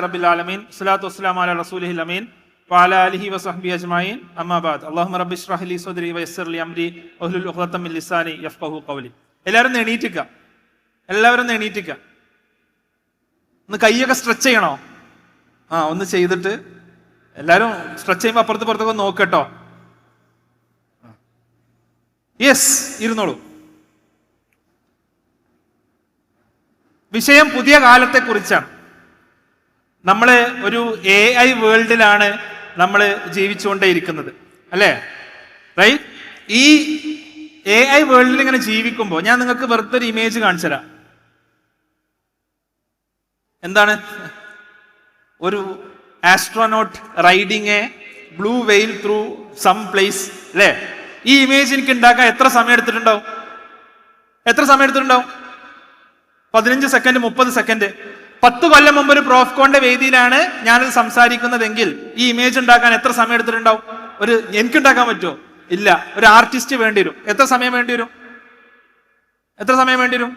റബ്ബിൽ ആലമീൻ സ്വലാത്തു അമീൻ എല്ലാവരും എണീറ്റിക്ക. എല്ലാവരും എണീറ്റിക്ക. ഒന്ന് കൈയൊക്കെ സ്ട്രെച്ച് ചെയ്യണോ? ആ ഒന്ന് ചെയ്തിട്ട് എല്ലാവരും സ്ട്രെച്ച് ചെയ്യുമ്പോൾ അപ്പുറത്ത് പുറത്തൊക്കെ നോക്കട്ടോ യെസ് ഇരുന്നോളൂ. വിഷയം പുതിയ കാലത്തെ കുറിച്ചാണ് നമ്മൾ ഒരു എ ഐ വേൾഡിലാണ് നമ്മൾ ജീവിച്ചുകൊണ്ടേയിരിക്കുന്നത്. അല്ലേ? റൈറ്റ് ഈ എ ഐ വേൾഡിൽ ഇങ്ങനെ ജീവിക്കുമ്പോൾ ഞാൻ നിങ്ങൾക്ക് വെറുതെ ഒരു ഇമേജ് കാണിച്ചു തരാം എന്താണ്? ഒരു astronaut riding a blue whale through some place അല്ലേ? ഈ ഇമേജ് എനിക്ക് ഉണ്ടാക്കാൻ എത്ര സമയം എടുത്തിട്ടുണ്ടാവും എത്ര സമയം എടുത്തിട്ടുണ്ടാവും പതിനഞ്ച് സെക്കൻഡ് മുപ്പത് സെക്കൻഡ് പത്ത് കൊല്ലം മുമ്പ് ഒരു പ്രോഫ്കോന്റെ വേദിയിലാണ് ഞാനത് സംസാരിക്കുന്നതെങ്കിൽ ഈ ഇമേജ് ഉണ്ടാക്കാൻ എത്ര സമയം എടുത്തിട്ടുണ്ടാവും? ഒരു എനിക്ക് ഉണ്ടാക്കാൻ പറ്റുമോ? ഇല്ല. ഒരു ആർട്ടിസ്റ്റ് വേണ്ടി വരും. എത്ര സമയം വേണ്ടി വരും? എത്ര സമയം വേണ്ടി വരും?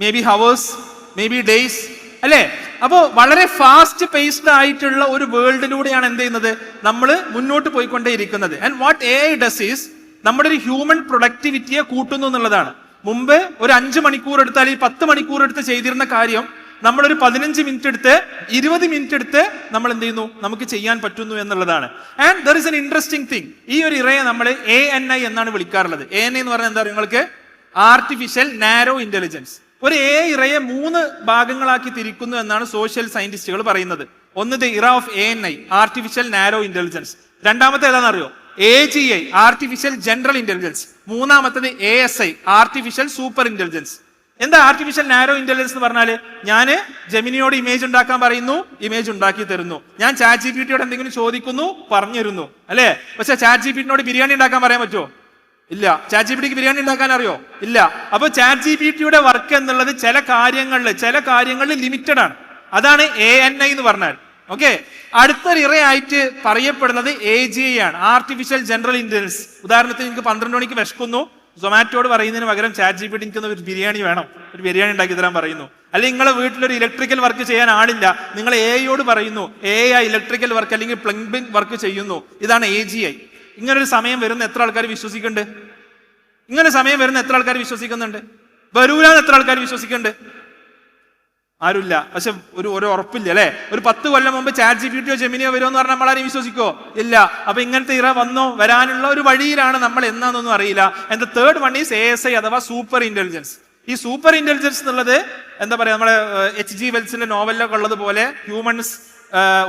Maybe hours maybe days അല്ലേ? അപ്പോൾ വളരെ ഫാസ്റ്റ് പേസ്ഡ് ആയിട്ടുള്ള ഒരു വേൾഡിലൂടെയാണ് എന്ത് ചെയ്യുന്നത്? നമ്മൾ മുന്നോട്ട് പോയിക്കൊണ്ടേയിരിക്കുന്നത്. And what a does is നമ്മുടെ ഒരു ഹ്യൂമൻ പ്രൊഡക്ടിവിറ്റിയെ കൂട്ടുന്നു എന്നുള്ളതാണ്. മുമ്പ് ഒരു അഞ്ച് മണിക്കൂർ എടുത്താൽ ഈ പത്ത് മണിക്കൂർ എടുത്ത് ചെയ്തിരുന്ന കാര്യം നമ്മളൊരു പതിനഞ്ച് മിനിറ്റ് എടുത്ത് ഇരുപത് മിനിറ്റ് എടുത്ത് നമ്മൾ എന്ത് ചെയ്യുന്നു? നമുക്ക് ചെയ്യാൻ പറ്റുന്നു എന്നുള്ളതാണ്. And there is an interesting thing ഈ ഒരു ഇറയെ നമ്മൾ എ എൻ ഐ എന്നാണ് വിളിക്കാറുള്ളത്. എ എൻ ഐ എന്ന് പറഞ്ഞാൽ എന്താ നിങ്ങൾക്ക്? ആർട്ടിഫിഷ്യൽ നാരോ ഇന്റലിജൻസ് ഒരു എ ഇറയെ മൂന്ന് ഭാഗങ്ങളാക്കി തിരിക്കുന്നു എന്നാണ് സോഷ്യൽ സയന്റിസ്റ്റുകൾ പറയുന്നത്. ഒന്ന് the era of A N I artificial narrow intelligence രണ്ടാമത്തെ ഏതാണെന്നറിയോ? A G I artificial general intelligence മൂന്നാമത്തത് A S I artificial super intelligence എന്താ ആർട്ടിഫിഷ്യൽ നാരോ ഇന്റലിജൻസ് എന്ന് പറഞ്ഞാൽ ഞാൻ ജെമിനിയോട് ഇമേജ് ഉണ്ടാക്കാൻ പറയുന്നു ഇമേജ് ഉണ്ടാക്കി തരുന്നു. ഞാൻ ചാറ്റ് ജി പി ടിയോട് എന്തെങ്കിലും ചോദിക്കുന്നു പറഞ്ഞു തരുന്നു അല്ലേ? പക്ഷെ ചാറ്റ് ജി പി ടിനോട് ബിരിയാണി ഉണ്ടാക്കാൻ പറയാൻ പറ്റുമോ? ഇല്ല. ചാറ്റ് ജി പി ടിക്ക് ബിരിയാണി ഉണ്ടാക്കാൻ അറിയോ? ഇല്ല. അപ്പൊ ചാറ്റ് ജി പി ടിയുടെ വർക്ക് എന്നുള്ളത് ചില കാര്യങ്ങളിൽ ചില കാര്യങ്ങളിൽ ലിമിറ്റഡ് ആണ്. അതാണ് എ എൻ ഐ എന്ന് പറഞ്ഞാൽ. ഓക്കെ അടുത്തൊരു ഇറയായിട്ട് പറയപ്പെടുന്നത് എ ജി ഐ ആണ്. ആർട്ടിഫിഷ്യൽ ജനറൽ ഇന്റലിജൻസ് ഉദാഹരണത്തിന് നിങ്ങൾക്ക് പന്ത്രണ്ട് മണിക്ക് വിശക്കുന്നു. സൊമാറ്റോട് പറയുന്നതിന് പകരം ചാറ്റ് ജി ടി ഒരു ബിരിയാണി വേണം. ഒരു ബിരിയാണി ഉണ്ടാക്കി തരാൻ പറയുന്നു. അല്ലെങ്കിൽ നിങ്ങളെ വീട്ടിലൊരു ഇലക്ട്രിക്കൽ വർക്ക് ചെയ്യാൻ ആളില്ല. നിങ്ങൾ എ ഐയോട് പറയുന്നു. എ ഐ ഇലക്ട്രിക്കൽ വർക്ക് അല്ലെങ്കിൽ പ്ലംബിംഗ് വർക്ക് ചെയ്യുന്നു. ഇതാണ് എ ജി ഐ ഇങ്ങനൊരു സമയം വരുന്ന എത്ര ആൾക്കാർ വിശ്വസിക്കുന്നുണ്ട്? ഇങ്ങനെ സമയം വരുന്ന എത്ര ആൾക്കാർ വിശ്വസിക്കുന്നുണ്ട്? വരൂലെന്ന് എത്ര ആൾക്കാർ വിശ്വസിക്കുന്നുണ്ട്? ആരുമില്ല. പക്ഷെ ഒരു ഒരു ഉറപ്പില്ല അല്ലെ? ഒരു പത്ത് കൊല്ലം മുമ്പ് ചാറ്റ് ജി പി ടിയോ ജെമിനിയോ വരുമോ എന്ന് പറഞ്ഞാൽ ആരെയും വിശ്വസിക്കോ ഇല്ല. അപ്പൊ ഇങ്ങനത്തെ ഇറ വന്നോ വരാനുള്ള ഒരു വഴിയിലാണ് നമ്മൾ എന്നാന്നൊന്നും അറിയില്ല. The third one is A S I അഥവാ സൂപ്പർ ഇന്റലിജൻസ് ഈ സൂപ്പർ ഇന്റലിജൻസ് എന്നുള്ളത് എന്താ പറയാ നമ്മുടെ എച്ച് ജി വെൽസിന്റെ നോവലിലൊക്കെ ഉള്ളത് പോലെ ഹ്യൂമൻസ്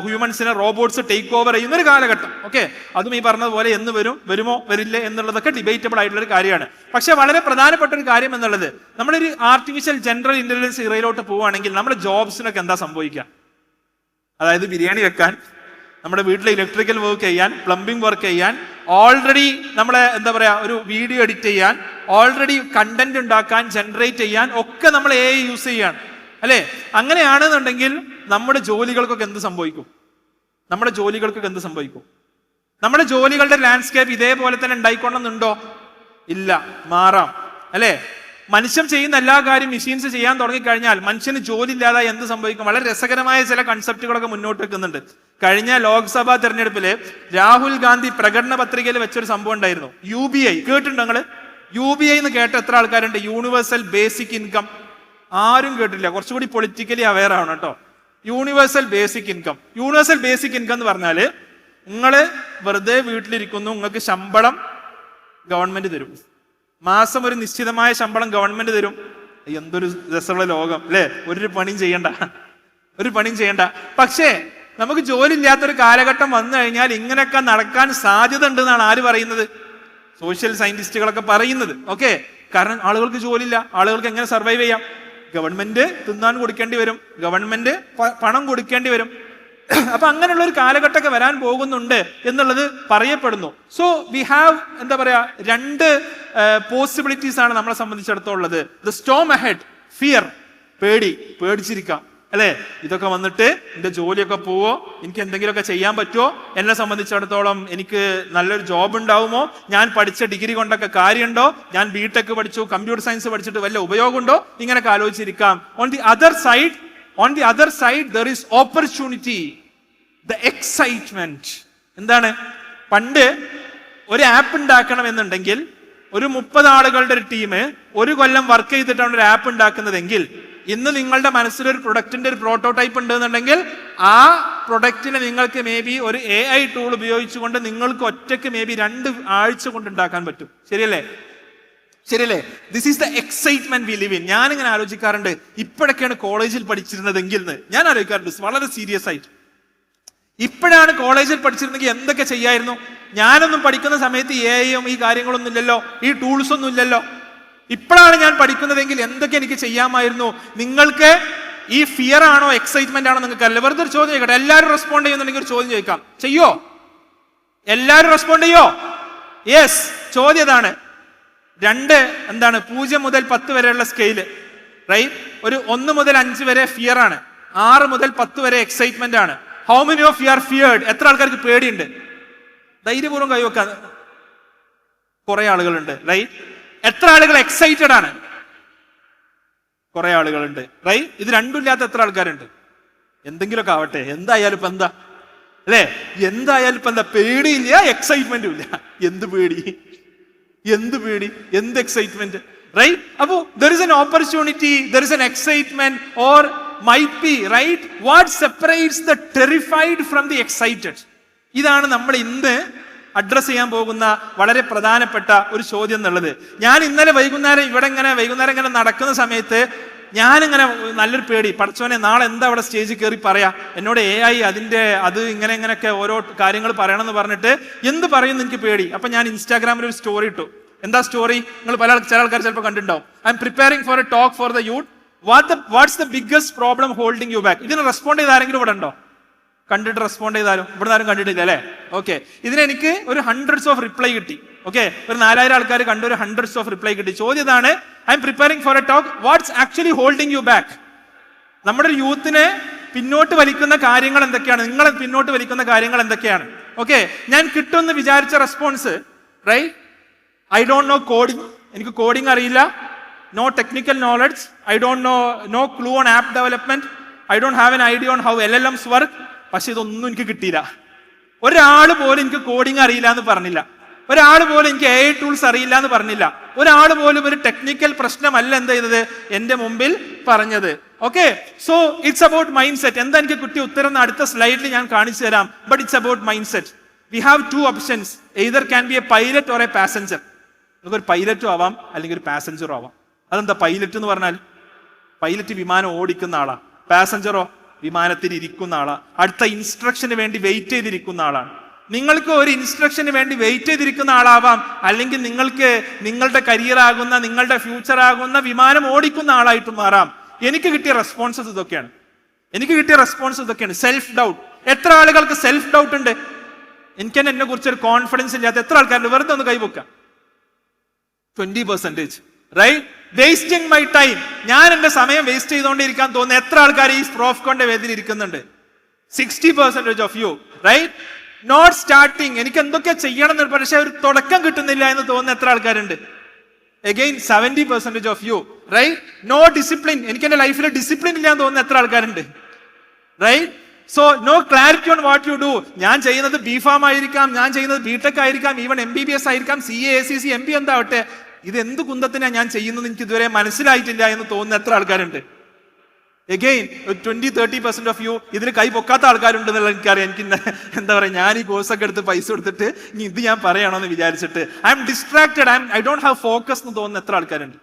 ഹ്യൂമൻസിനെ റോബോട്ട്സ് ടേക്ക് ഓവർ ചെയ്യുന്ന ഒരു കാലഘട്ടം. ഓക്കെ അതും ഈ പറഞ്ഞതുപോലെ എന്ന് വരും വരുമോ വരില്ല എന്നുള്ളതൊക്കെ ഡിബേറ്റബിൾ ആയിട്ടുള്ള ഒരു കാര്യമാണ്. പക്ഷെ വളരെ പ്രധാനപ്പെട്ട ഒരു കാര്യം എന്നുള്ളത് നമ്മളൊരു ആർട്ടിഫിഷ്യൽ ജനറൽ ഇന്റലിജൻസ് ഇറയിലോട്ട് പോവുകയാണെങ്കിൽ നമ്മുടെ ജോബ്സിനൊക്കെ എന്താ സംഭവിക്കുക? അതായത് ബിരിയാണി വെക്കാൻ നമ്മുടെ വീട്ടിലെ ഇലക്ട്രിക്കൽ വർക്ക് ചെയ്യാൻ പ്ലംബിംഗ് വർക്ക് ചെയ്യാൻ ഓൾറെഡി നമ്മളെ എന്താ പറയാ ഒരു വീഡിയോ എഡിറ്റ് ചെയ്യാൻ ഓൾറെഡി കണ്ടന്റ് ഉണ്ടാക്കാൻ ജനറേറ്റ് ചെയ്യാൻ ഒക്കെ നമ്മൾ എ യൂസ് ചെയ്യാണ് അല്ലെ? അങ്ങനെയാണെന്നുണ്ടെങ്കിൽ നമ്മുടെ ജോലികൾക്കൊക്കെ എന്ത് സംഭവിക്കും? നമ്മുടെ ജോലികൾക്കൊക്കെ എന്ത് സംഭവിക്കും? നമ്മുടെ ജോലികളുടെ ലാൻഡ്സ്കേപ്പ് ഇതേപോലെ തന്നെ ഉണ്ടായിക്കൊള്ളുന്നുണ്ടോ? ഇല്ല. മാറാം. അല്ലേ? മനുഷ്യൻ ചെയ്യുന്ന എല്ലാ കാര്യം മെഷീൻസ് ചെയ്യാൻ തുടങ്ങിക്കഴിഞ്ഞാൽ മനുഷ്യന് ജോലി ഇല്ലാതെ എന്ത് സംഭവിക്കും? വളരെ രസകരമായ ചില കൺസെപ്റ്റുകളൊക്കെ മുന്നോട്ട് വെക്കുന്നുണ്ട്. കഴിഞ്ഞ ലോക്സഭാ തെരഞ്ഞെടുപ്പിൽ രാഹുൽ ഗാന്ധി പ്രകടന പത്രികയിൽ വെച്ചൊരു സംഭവം ഉണ്ടായിരുന്നു. U B I. കേട്ടിട്ടുണ്ടോ നിങ്ങൾ? യു ബി ഐ എന്ന് കേട്ട എത്ര ആൾക്കാരുണ്ട്? Universal basic income. ആരും കേട്ടില്ല കുറച്ചുകൂടി പൊളിറ്റിക്കലി അവെയർ ആണ് കേട്ടോ. Universal basic income universal basic income എന്ന് പറഞ്ഞാൽ നിങ്ങൾ വെറുതെ വീട്ടിലിരിക്കുന്നു നിങ്ങൾക്ക് ശമ്പളം ഗവൺമെന്റ് തരും. മാസം ഒരു നിശ്ചിതമായ ശമ്പളം ഗവൺമെന്റ് തരും. എന്തൊരു രസമുള്ള ലോകം അല്ലേ? ഒരു പണിയും ചെയ്യണ്ട. ഒരു പണിയും ചെയ്യണ്ട. പക്ഷേ നമുക്ക് ജോലി ഇല്ലാത്തൊരു കാലഘട്ടം വന്നു കഴിഞ്ഞാൽ ഇങ്ങനെയൊക്കെ നടക്കാൻ സാധ്യത ഉണ്ടെന്നാണ് ആര് പറയുന്നത്? സോഷ്യൽ സയന്റിസ്റ്റുകളൊക്കെ പറയുന്നത്. ഓക്കെ കാരണം ആളുകൾക്ക് ജോലിയില്ല. ആളുകൾക്ക് എങ്ങനെ സർവൈവ് ചെയ്യാം? ഗവൺമെന്റ് തിന്നാൻ കൊടുക്കേണ്ടി വരും. ഗവൺമെന്റ് പണം കൊടുക്കേണ്ടി വരും. അപ്പൊ അങ്ങനെയുള്ള ഒരു കാലഘട്ടമൊക്കെ വരാൻ പോകുന്നുണ്ട് എന്നുള്ളത് പറയപ്പെടുന്നു. സോ വി ഹാവ് എന്താ പറയാ രണ്ട് പോസിബിലിറ്റീസ് ആണ് നമ്മളെ സംബന്ധിച്ചിടത്തോളം ഉള്ളത്. ദ സ്റ്റോം അഹെഡ് ഫിയർ പേടി പേടിച്ചിരിക്കാം. അല്ലെ? ഇതൊക്കെ വന്നിട്ട് എന്റെ ജോലിയൊക്കെ പോവോ? എനിക്ക് എന്തെങ്കിലുമൊക്കെ ചെയ്യാൻ പറ്റുമോ എന്നെ സംബന്ധിച്ചിടത്തോളം എനിക്ക് നല്ലൊരു ജോബ് ഉണ്ടാവുമോ? ഞാൻ പഠിച്ച ഡിഗ്രി കൊണ്ടൊക്കെ കാര്യമുണ്ടോ? ഞാൻ ബി ടെക് പഠിച്ചു കമ്പ്യൂട്ടർ സയൻസ് പഠിച്ചിട്ട് വല്ല ഉപയോഗമുണ്ടോ? ഇങ്ങനെയൊക്കെ ആലോചിച്ചിരിക്കാം. On the other side on the other side there is opportunity the excitement എന്താണ്? പണ്ട് ഒരു ആപ്പ് ഉണ്ടാക്കണം എന്നുണ്ടെങ്കിൽ ഒരു മുപ്പത് ആളുകളുടെ ഒരു ടീം ഒരു കൊല്ലം വർക്ക് ചെയ്തിട്ടാണ് ഒരു ആപ്പ് ഉണ്ടാക്കുന്നതെങ്കിൽ ഇന്ന് നിങ്ങളുടെ മനസ്സിൽ ഒരു പ്രൊഡക്റ്റിന്റെ ഒരു പ്രോട്ടോടൈപ്പ് ഉണ്ടെന്നുണ്ടെങ്കിൽ ആ പ്രൊഡക്റ്റിനെ നിങ്ങൾക്ക് മേ ബി ഒരു എ ഐ ടൂൾ ഉപയോഗിച്ചുകൊണ്ട് നിങ്ങൾക്ക് ഒറ്റയ്ക്ക് മേ ബി രണ്ട് ആഴ്ച കൊണ്ട് ഉണ്ടാക്കാൻ പറ്റും. ശരിയല്ലേ? ശരിയല്ലേ? This is the excitement we live in ഞാൻ ഇങ്ങനെ ആലോചിക്കാറുണ്ട്. ഇപ്പോഴൊക്കെയാണ് കോളേജിൽ പഠിച്ചിരുന്നതെങ്കിൽ ഞാൻ ആലോചിക്കാറുണ്ട്. വളരെ സീരിയസ് ആയിട്ട്. ഇപ്പോഴാണ് കോളേജിൽ പഠിച്ചിരുന്നെങ്കിൽ എന്തൊക്കെ ചെയ്യായിരുന്നു? ഞാനൊന്നും പഠിക്കുന്ന സമയത്ത് എ ഐയും ഈ കാര്യങ്ങളൊന്നും ഇല്ലല്ലോ. ഈ ടൂൾസ് ഒന്നും ഇല്ലല്ലോ. ഇപ്പോഴാണ് ഞാൻ പഠിക്കുന്നതെങ്കിൽ എന്തൊക്കെ എനിക്ക് ചെയ്യാമായിരുന്നു? നിങ്ങൾക്ക് ഈ ഫിയർ ആണോ എക്സൈറ്റ്മെന്റ് ആണോ നിങ്ങൾക്ക് അല്ല വെറുതെ ഒരു ചോദ്യം ചോദിക്കട്ടെ. എല്ലാവരും റെസ്പോണ്ട് ചെയ്യുന്നുണ്ടെങ്കിൽ ഒരു ചോദ്യം ചോദിക്കാം. ചെയ്യോ? എല്ലാവരും റെസ്പോണ്ട് ചെയ്യോ? യെസ് ചോദ്യം ഇതാണ്. രണ്ട് എന്താണ് പൂജ്യം മുതൽ പത്ത് വരെയുള്ള സ്കെയിൽ റൈറ്റ് ഒരു ഒന്ന് മുതൽ അഞ്ച് വരെ ഫിയർ ആണ്. ആറ് മുതൽ പത്ത് വരെ എക്സൈറ്റ്മെന്റ് ആണ്. How many of you are feared എത്ര ആൾക്കാർക്ക് പേടിയുണ്ട്? ധൈര്യപൂർവം കൈവെക്കാൻ കുറെ ആളുകളുണ്ട്. റൈറ്റ് എത്ര ആളുകൾ എക്സൈറ്റഡ് ആണ്? കുറെ ആളുകളുണ്ട് റൈറ്റ് ഇത് രണ്ടും ഇല്ലാത്ത എത്ര ആൾക്കാരുണ്ട്? എന്തെങ്കിലുമൊക്കെ ആവട്ടെ എന്തായാലും ഇപ്പൊ എന്താ? അല്ലേ? എന്തായാലും ഇപ്പൊ എന്താ? പേടിയില്ല എക്സൈറ്റ്മെന്റും ഇല്ല. എന്ത് പേടി? എന്ത് പേടി? എന്ത് എക്സൈറ്റ്മെന്റ് റൈറ്റ് അപ്പോ there is an opportunity there is an excitement or might be right what separates the terrified from the excited ഇതാണ് നമ്മൾ ഇന്ന് അഡ്രസ് ചെയ്യാൻ പോകുന്ന വളരെ പ്രധാനപ്പെട്ട ഒരു ചോദ്യം എന്നുള്ളത്. ഞാൻ ഇന്നലെ വൈകുന്നേരം ഇവിടെ ഇങ്ങനെ വൈകുന്നേരം ഇങ്ങനെ നടക്കുന്ന സമയത്ത് ഞാനിങ്ങനെ നല്ലൊരു പേടി. പഠിച്ചവനെ നാളെ എന്താ അവിടെ സ്റ്റേജിൽ കയറി പറയാ? എന്നോട് എ ഐ അതിന്റെ അത് ഇങ്ങനെ ഇങ്ങനെയൊക്കെ ഓരോ കാര്യങ്ങൾ പറയണമെന്ന് പറഞ്ഞിട്ട് എന്ത് പറയുന്നു എനിക്ക് പേടി. അപ്പൊ ഞാൻ ഇൻസ്റ്റാഗ്രാമിൽ ഒരു സ്റ്റോറി ഇട്ടു. എന്താ സ്റ്റോറി നിങ്ങൾ പല ചില ആൾക്കാർ ചിലപ്പോൾ കണ്ടിട്ടുണ്ടാവും. I'm preparing for a talk for the youth what the what's the biggest problem holding you back ഇതിന് റെസ്പോണ്ട് ചെയ്ത് ആരെങ്കിലും ഇവിടെ ഉണ്ടോ? കണ്ടിട്ട് റെസ്പോണ്ട് ചെയ്താലും ഇവിടെ ആരും കണ്ടിട്ടില്ല അല്ലേ? ഓക്കെ ഇതിന് എനിക്ക് ഒരു ഹൺഡ്രഡ്സ് ഓഫ് റിപ്ലൈ കിട്ടി. ഓക്കെ ഒരു നാലായിരം ആൾക്കാർ കണ്ട ഒരു ഹൺഡ്രഡ്സ് ഓഫ് റിപ്ലൈ കിട്ടി. ചോദ്യം ഇതാണ് I'm preparing for a talk what's actually holding you back നമ്മുടെ യൂത്തിനെ പിന്നോട്ട് വലിക്കുന്ന കാര്യങ്ങൾ എന്തൊക്കെയാണ്? നിങ്ങളെ പിന്നോട്ട് വലിക്കുന്ന കാര്യങ്ങൾ എന്തൊക്കെയാണ്? ഓക്കെ ഞാൻ കിട്ടുമെന്ന് വിചാരിച്ച response right I don't know coding എനിക്ക് കോഡിംഗ് അറിയില്ല. No technical knowledge I don't know no clue on app development I don't have an idea on how L L Ms work പക്ഷെ ഇതൊന്നും എനിക്ക് കിട്ടിയില്ല. ഒരാൾ പോലും എനിക്ക് കോഡിങ് അറിയില്ല എന്ന് പറഞ്ഞില്ല. ഒരാൾ പോലും എനിക്ക് എ ടൂൾസ് അറിയില്ല എന്ന് പറഞ്ഞില്ല. ഒരാൾ പോലും ഒരു ടെക്നിക്കൽ പ്രശ്നമല്ല എന്ത് ചെയ്തത്? എന്റെ മുമ്പിൽ പറഞ്ഞത്. Okay so it's about mindset എന്താ എനിക്ക് കുട്ടി ഉത്തരം അടുത്ത സ്ലൈഡിൽ ഞാൻ കാണിച്ചു തരാം. But it's about mindset we have two options either can be a pilot or a passenger നമുക്ക് ഒരു പൈലറ്റും ആവാം അല്ലെങ്കിൽ ഒരു പാസഞ്ചറും ആവാം. അതെന്താ പൈലറ്റ് എന്ന് പറഞ്ഞാൽ? പൈലറ്റ് വിമാനം ഓടിക്കുന്ന ആളാ. പാസഞ്ചറോ വിമാനത്തിൽ ഇരിക്കുന്ന ആളാണ് അടുത്ത ഇൻസ്ട്രക്ഷന് വേണ്ടി വെയിറ്റ് ചെയ്തിരിക്കുന്ന ആളാണ്. നിങ്ങൾക്ക് ഒരു ഇൻസ്ട്രക്ഷന് വേണ്ടി വെയിറ്റ് ചെയ്തിരിക്കുന്ന ആളാവാം. അല്ലെങ്കിൽ നിങ്ങൾക്ക് നിങ്ങളുടെ കരിയർ ആകുന്ന നിങ്ങളുടെ ഫ്യൂച്ചർ ആകുന്ന വിമാനം ഓടിക്കുന്ന ആളായിട്ട് മാറാം. എനിക്ക് കിട്ടിയ റെസ്പോൺസസ് ഇതൊക്കെയാണ്. എനിക്ക് കിട്ടിയ റെസ്പോൺസ് ഇതൊക്കെയാണ്. സെൽഫ് ഡൗട്ട് എത്ര ആളുകൾക്ക് സെൽഫ് ഡൗട്ട് ഉണ്ട്? എനിക്ക് തന്നെ എന്നെ കുറിച്ച് ഒരു കോൺഫിഡൻസ് ഇല്ലാത്ത എത്ര ആൾക്കാരുണ്ട്? വെറുതെ ഒന്ന് കൈവക്കാം twenty percentage right wasting my time ഞാൻ എന്റെ സമയം വേസ്റ്റ് ചെയ്തുകൊണ്ടിരിക്കാൻ തോന്നുന്ന എത്ര ആൾക്കാർ ഈ പ്രോഫ് കോന്റെ വേദിയിൽ ഇരിക്കുന്നുണ്ട്? Sixty percentage of you right not starting എനിക്ക് എന്തൊക്കെ ചെയ്യണം എന്ന് പക്ഷെ ഒരു തുടക്കം കിട്ടുന്നില്ല എന്ന് തോന്നുന്ന എത്ര ആൾക്കാരുണ്ട്? Again seventy percentage of you right no discipline എനിക്ക് എന്റെ ലൈഫിൽ ഡിസിപ്ലിൻ ഇല്ല എന്ന് തോന്നുന്ന എത്ര ആൾക്കാരുണ്ട്? Right so no clarity on what you do ഞാൻ ചെയ്യുന്നത് ബി ഫാം ആയിരിക്കാം ഞാൻ ചെയ്യുന്നത് ബി ടെക് ആയിരിക്കാം even M B B S ആയിരിക്കാം C A C C M P എന്താവട്ടെ? ഇത് എന്ത് കുന്തത്തിനാണ് ഞാൻ ചെയ്യുന്നത് എനിക്ക് ഇതുവരെ മനസ്സിലായിട്ടില്ല എന്ന് തോന്നുന്ന എത്ര ആൾക്കാരുണ്ട്? Again twenty thirty percent of you ഇതിന് കൈ പൊക്കാത്ത ആൾക്കാരുണ്ട് എന്നുള്ള എനിക്കറിയാം. എനിക്ക് എന്താ പറയുക ഞാൻ ഈ കോഴ്സൊക്കെ എടുത്ത് പൈസ കൊടുത്തിട്ട് ഇനി ഇത് ഞാൻ പറയണമെന്ന് വിചാരിച്ചിട്ട്. I'm distracted I'm I don't have focus എന്ന് തോന്നുന്ന എത്ര ആൾക്കാരുണ്ട്?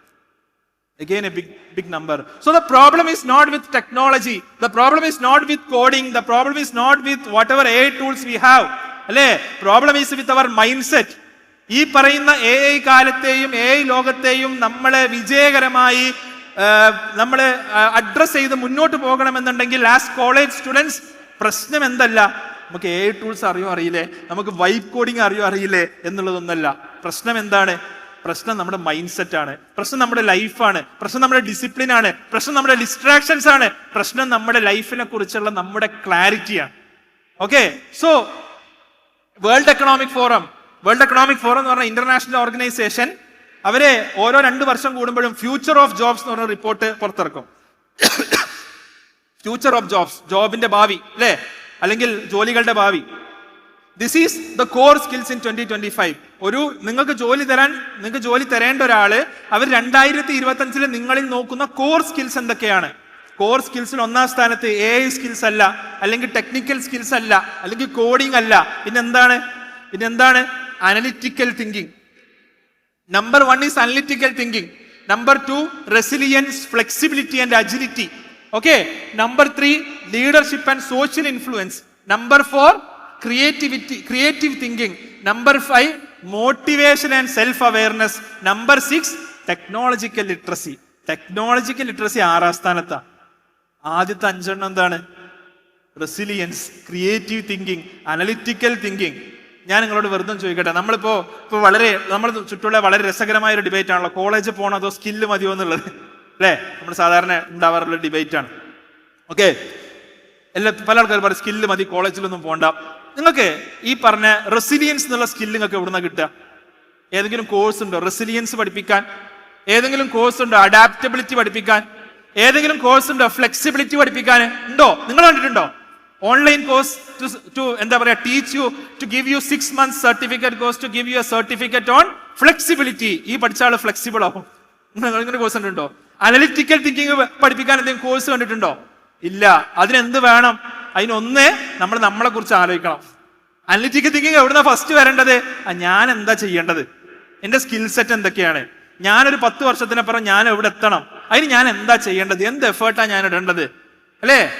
Again a big big number. So the problem is not with technology. The problem is not with coding. The problem is not with whatever ai tools we have. അല്ലേ? Problem is with our mindset ഈ പറയുന്ന A I കാലത്തെയും A I ലോകത്തെയും നമ്മളെ വിജയകരമായി നമ്മൾ address ചെയ്ത് മുന്നോട്ട് പോകണമെന്നുണ്ടെങ്കിൽ ആസ് കോളേജ് സ്റ്റുഡൻസ് പ്രശ്നം എന്തല്ല? നമുക്ക് എ ടൂൾസ് അറിയോ അറിയില്ലേ? നമുക്ക് വൈബ് കോഡിങ് അറിയോ അറിയില്ലേ? എന്നുള്ളതൊന്നല്ല. പ്രശ്നം എന്താണ്? പ്രശ്നം നമ്മുടെ മൈൻഡ് സെറ്റ് ആണ്. പ്രശ്നം നമ്മുടെ ലൈഫാണ് പ്രശ്നം നമ്മുടെ ഡിസിപ്ലിൻ ആണ്. പ്രശ്നം നമ്മുടെ ഡിസ്ട്രാക്ഷൻസ് ആണ്. പ്രശ്നം നമ്മുടെ ലൈഫിനെ കുറിച്ചുള്ള നമ്മുടെ ക്ലാരിറ്റിയാണ് okay so world economic forum world economic forum എന്ന് പറഞ്ഞ ഇന്റർനാഷണൽ ഓർഗനൈസേഷൻ അവരെ ഓരോ രണ്ട് വർഷം കൂടുമ്പോഴും ഫ്യൂച്ചർ ഓഫ് ജോബ്സ് എന്ന് പറഞ്ഞ റിപ്പോർട്ട് പുറത്തിറക്കും. ഫ്യൂച്ചർ ഓഫ് ജോബ്സ് ജോബിന്റെ ഭാവി അല്ലേ? അല്ലെങ്കിൽ ജോലികളുടെ ഭാവി. This is the core skills in twenty twenty five ഒരു നിങ്ങൾക്ക് ജോലി തരാൻ നിങ്ങൾക്ക് ജോലി തരേണ്ട ഒരാൾ അവർ രണ്ടായിരത്തി ഇരുപത്തി അഞ്ചിൽ നിങ്ങളിൽ നോക്കുന്ന കോർ സ്കിൽസ് എന്തൊക്കെയാണ്? കോർ സ്കിൽസിൽ ഒന്നാം സ്ഥാനത്ത് എ ഐ സ്കിൽസ് അല്ല അല്ലെങ്കിൽ ടെക്നിക്കൽ സ്കിൽസ് അല്ല അല്ലെങ്കിൽ കോഡിംഗ് അല്ല. പിന്നെന്താണ്? പിന്നെന്താണ്? Analytical thinking number one is analytical thinking number two resilience flexibility and agility okay number three leadership and social influence number four creativity creative thinking number five motivation and self awareness number six technological literacy technological literacy ആറാം സ്ഥാനത്താണ് ആദ്യത്തെ അഞ്ചെണ്ണം എന്താണ്? Resilience creative thinking analytical thinking ഞാൻ നിങ്ങളോട് വെറുതെ ചോദിക്കട്ടെ? നമ്മളിപ്പോ ഇപ്പൊ വളരെ നമ്മൾ ചുറ്റുള്ള വളരെ രസകരമായ ഒരു ഡിബേറ്റ് ആണല്ലോ കോളേജ് പോണതോ സ്കില്ല് മതിയോ എന്നുള്ളത്? അല്ലേ? നമ്മൾ സാധാരണ ഉണ്ടാവാറുള്ള ഡിബേറ്റ് ആണ് ഓക്കെ? എല്ലാ പല ആൾക്കാർ പറയും സ്കില്ല് മതി കോളേജിലൊന്നും പോണ്ട. നിങ്ങൾക്ക് ഈ പറഞ്ഞ റെസിലിയൻസ് എന്നുള്ള സ്കില്ല് നിങ്ങൾക്ക് എവിടുന്ന കിട്ടുക? ഏതെങ്കിലും കോഴ്സ് ഉണ്ടോ? റെസിലിയൻസ് പഠിപ്പിക്കാൻ ഏതെങ്കിലും കോഴ്സ് ഉണ്ടോ? അഡാപ്റ്റബിലിറ്റി പഠിപ്പിക്കാൻ ഏതെങ്കിലും കോഴ്സ് ഉണ്ടോ? ഫ്ലെക്സിബിലിറ്റി പഠിപ്പിക്കാൻ ഉണ്ടോ? നിങ്ങൾ കണ്ടിട്ടുണ്ടോ? ഓൺലൈൻ കോഴ്സ് ടു ടു എന്താ പറയാ teach you to give you six months certificate course to give you a certificate on flexibility ഈ പഠിച്ച ആൾ ഫ്ലെക്സിബിൾ ആവും ഇങ്ങനെ കോഴ്സ് കണ്ടിട്ടുണ്ടോ? അനലിറ്റിക്കൽ തിങ്കിങ് പഠിപ്പിക്കാൻ എന്തെങ്കിലും കോഴ്സ് കണ്ടിട്ടുണ്ടോ? ഇല്ല. അതിനെന്ത് വേണം? അതിനൊന്ന് നമ്മൾ നമ്മളെ കുറിച്ച് ആലോചിക്കണം. അനലിറ്റിക്കൽ തിങ്കിങ് എവിടുന്ന ഫസ്റ്റ് വരേണ്ടത്? ഞാൻ എന്താ ചെയ്യേണ്ടത്? എന്റെ സ്കിൽ സെറ്റ് എന്തൊക്കെയാണ്? ഞാനൊരു പത്ത് വർഷത്തിനപ്പുറം ഞാൻ എവിടെ എത്തണം? അതിന് ഞാൻ എന്താ ചെയ്യേണ്ടത്? എന്ത് എഫേർട്ടാ ഞാൻ ഇടേണ്ടത് അല്ലേ?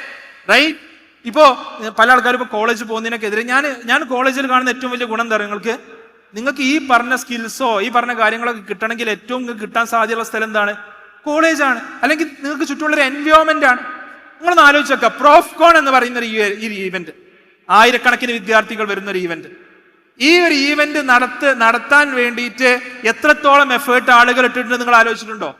റൈറ്റ് ഇപ്പോ ഏർ, പല ആൾക്കാരും ഇപ്പോൾ കോളേജ് പോകുന്നതിനൊക്കെതിരെ ഞാൻ ഞാൻ കോളേജിൽ കാണുന്ന ഏറ്റവും വലിയ ഗുണം എന്താ നിങ്ങൾക്ക്? നിങ്ങൾക്ക് ഈ പറഞ്ഞ സ്കിൽസോ ഈ പറഞ്ഞ കാര്യങ്ങളൊക്കെ കിട്ടണമെങ്കിൽ ഏറ്റവും കിട്ടാൻ സാധ്യതയുള്ള സ്ഥലം എന്താണ്? കോളേജാണ് അല്ലെങ്കിൽ നിങ്ങൾക്ക് ചുറ്റുമുള്ള ഒരു എൻവയോൺമെന്റ് ആണ്. നിങ്ങളൊന്ന് ആലോചിച്ചൊക്കെ പ്രോഫ്കോൺ എന്ന് പറയുന്ന ഒരു ഈ ഈവന്റ് ആയിരക്കണക്കിന് വിദ്യാർത്ഥികൾ വരുന്ന ഒരു ഈവന്റ് ഈ ഒരു ഈവന്റ് നടത്ത് നടത്താൻ വേണ്ടിയിട്ട് എത്രത്തോളം എഫേർട്ട് ആളുകൾ ഇട്ടിട്ടുണ്ട് നിങ്ങൾ ആലോചിച്ചിട്ടുണ്ടോ?